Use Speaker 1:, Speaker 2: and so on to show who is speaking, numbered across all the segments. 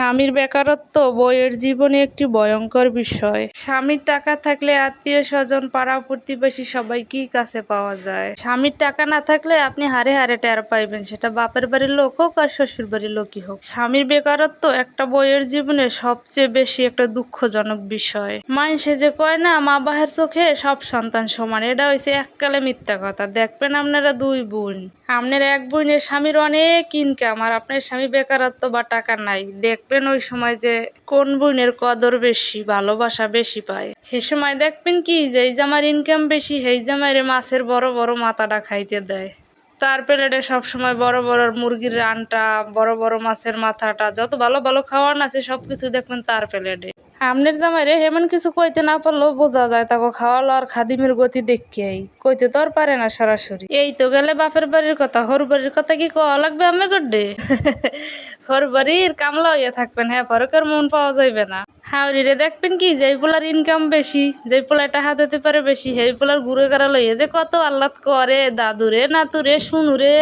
Speaker 1: স্বামীর বেকারত্ব বইয়ের জীবনে একটি ভয়ঙ্কর বিষয়। স্বামীর টাকা থাকলে আত্মীয় স্বজন, পাড়া প্রতিবেশী সবাইকেই কাছে পাওয়া যায়। স্বামীর টাকা না থাকলে আপনি হারে হারে টের পাইবেন। সেটা বাপের বাড়ির লোক হোক আর শ্বশুর বাড়ির লোকই হোক। স্বামীর বেকারত্ব একটা বইয়ের জীবনে সবচেয়ে বেশি একটা দুঃখজনক বিষয়। মানুষে যে কয় না, মা বাহের চোখে সব সন্তান সমান। এটা হয়েছে এককালে মিথ্যা কথা। দেখবেন আপনারা দুই বোন। আপনার এক বোনের স্বামীর অনেক ইনকাম আর আপনার স্বামী বেকারত্ব বা টাকা নাই। দেখবেন ওই সময় যে কোন বোনের কদর বেশি, ভালোবাসা বেশি পায়। সে সময় দেখবেন কি, যে এই জামার ইনকাম বেশি, সেই জামাইরে মাছের বড় বড় মাথাটা খাইতে দেয়। তার প্লেটে সবসময় বড় বড় মুরগির রানটা বড় বড় মাছের মাথাটা, যত ভালো ভালো খাওয়ান আছে, সবকিছু দেখবেন তার প্লেটে। আমনের জামাইরে এমন কিছু কইতে না পারলেও বোঝা যায় তাকে খাওয়া লওয়ার খাদিমের গতি দেখেই কইতে তো আর পারে না সরাসরি। এই তো গেলে বাপের বাড়ির কথা, হর বাড়ির কথা কি কওয়া লাগবে আমি গড্ডে? হর বাড়ির কামলা হইয়া থাকবেন হ্যাঁ ফরকের মন পাওয়া যাইবে না। হাওড়িরে দেখবেন কি, যেই পোলার ইনকাম বেশি, যেই পোলায় টাকা দিতে পারে বেশি, সেই পোলার ঘুরে গাড়া লইয়া যে কত আল্লাদ করে, দাদুরে, নাতুরে, শুনুরে।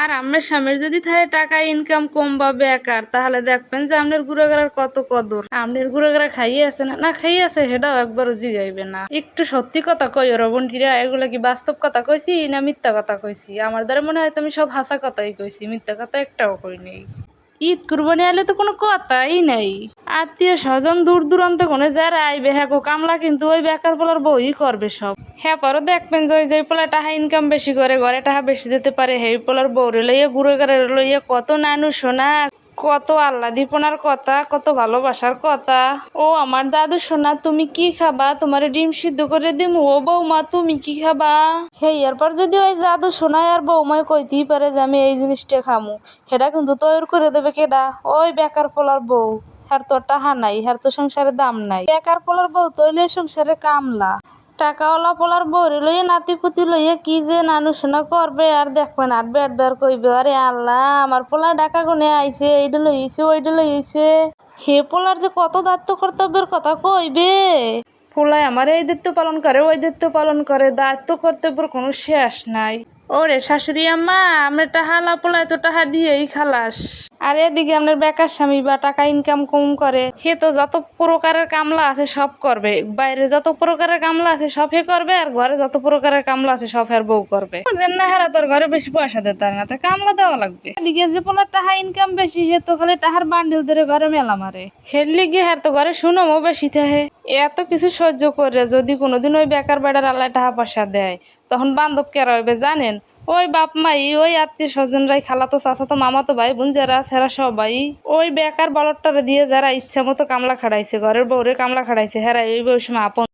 Speaker 1: আর আমার স্বামীর যদি থাকে টাকা ইনকাম কম বা বেকার, তাহলে দেখবেন যে আমনের ঘুরে গেলার কত কদর। আমনের ঘুরে গেলা খাইয়ে আছে না না খাইয়ে আছে সেটাও একবারও জিগাইবে না। একটু সত্যি কথা কই রবন কিরা, এগুলা কি বাস্তব কথা কইছি না মিথ্যা কথা কইছি? আমার দ্বারা মনে হয় তুমি সব হাসা কথাই কইছি, মিথ্যা কথা একটাও কই নেই। ঈদ কুরবানি আলে তো কোনো কথাই নেই। আত্মীয় স্বজন দূর দূরান্ত কোনো যারা আইবে হ্যাঁ কামলা, কিন্তু ওই বেকার পোলার বই করবে সব। হ্যাঁ পরে দেখবেন যে ওই যে পোলা টাকা ইনকাম বেশি করে, ঘরে টাকা বেশি দিতে পারে, হেই পোলার বউরে লইয়া ঘুরে ঘরে লইয়া কত নানু সোনা। কত আল্লা দীপনার কথা, কত ভালোবাসার কথা। ও আমার দাদু সোনা, তুমি কি খাবা? তোমার ডিম সিদ্ধ করে দিমু। ও বৌমা, তুমি কি খাবা? সেই এরপর যদি ওই দাদু সোনায় আর বৌমায় কইতেই পারে যে আমি এই জিনিসটা খামু, সেটা কিন্তু তৈরি করে দেবে কেডা? ওই বেকার পোলার বউ। হ্যার তো টাহা নাই হ্যার তো সংসারে দাম নাই। বেকার পোলার বউ তৈলে সংসারে কামলা। টাকাওয়ালা পলার বৌরে লইয়ে নাতি পুতি লইয়া কি যে নানু শোনা করবে আর দেখবেন আটবে আটবে আর কইবে, আরে আল্লাহ, আমার পোলা ডাকা গুনে আইছে এইটা লইছে ওইটা লইছে। হে পোলার যে কত দায়িত্ব কর্তব্যের কথা কইবে? পোলায় আমার এই দায়িত্ব পালন করে, ওই দায়িত্ব পালন করে দায়িত্ব কর্তব্যের কোনো শেষ নাই। ওরে শাশুড়ি আম্মা, আমরা টাহা লাপোলায় তো টাহা দিয়েই খালাস। আর এদিকে আপনার বেকার স্বামী বা টাকা ইনকাম কম করে, সে তো যত প্রকারের কামলা আছে সব করবে। বাইরে যত প্রকারের কামলা আছে সব হে করবে, আর ঘরে যত প্রকারের কামলা আছে সব হের বউ করবে। যেন না হারা, তোর ঘরে বেশি পয়সা দিতে না তো কামলা দেওয়া লাগবে। এদিকে যে পোলার টাকা ইনকাম বেশি, সে তো খালি টাহার বান্ডিল ধরে ঘরে মেলা মারে। হের লিগে হার তো ঘরে শুনমও বেশি থাকে। এত কিছু সহ্য করে যদি কোনোদিন ওই বেকার বেড়ার আলায় টাকা পয়সা দেয়, তখন বান্ধব কেরা হইবে জানেন? ওই বাপ মাই, ওই আত্মীয় স্বজনরাই, খালাতো চাচাতো মামাতো ভাই বোন যারা সেরা সবাই ওই বেকার বলটারে দিয়ে যারা ইচ্ছা মতো কামলা খাড়াইছে, ঘরের বউরে কামলা খাড়াইছে, হেরা ওই বয়সে আপন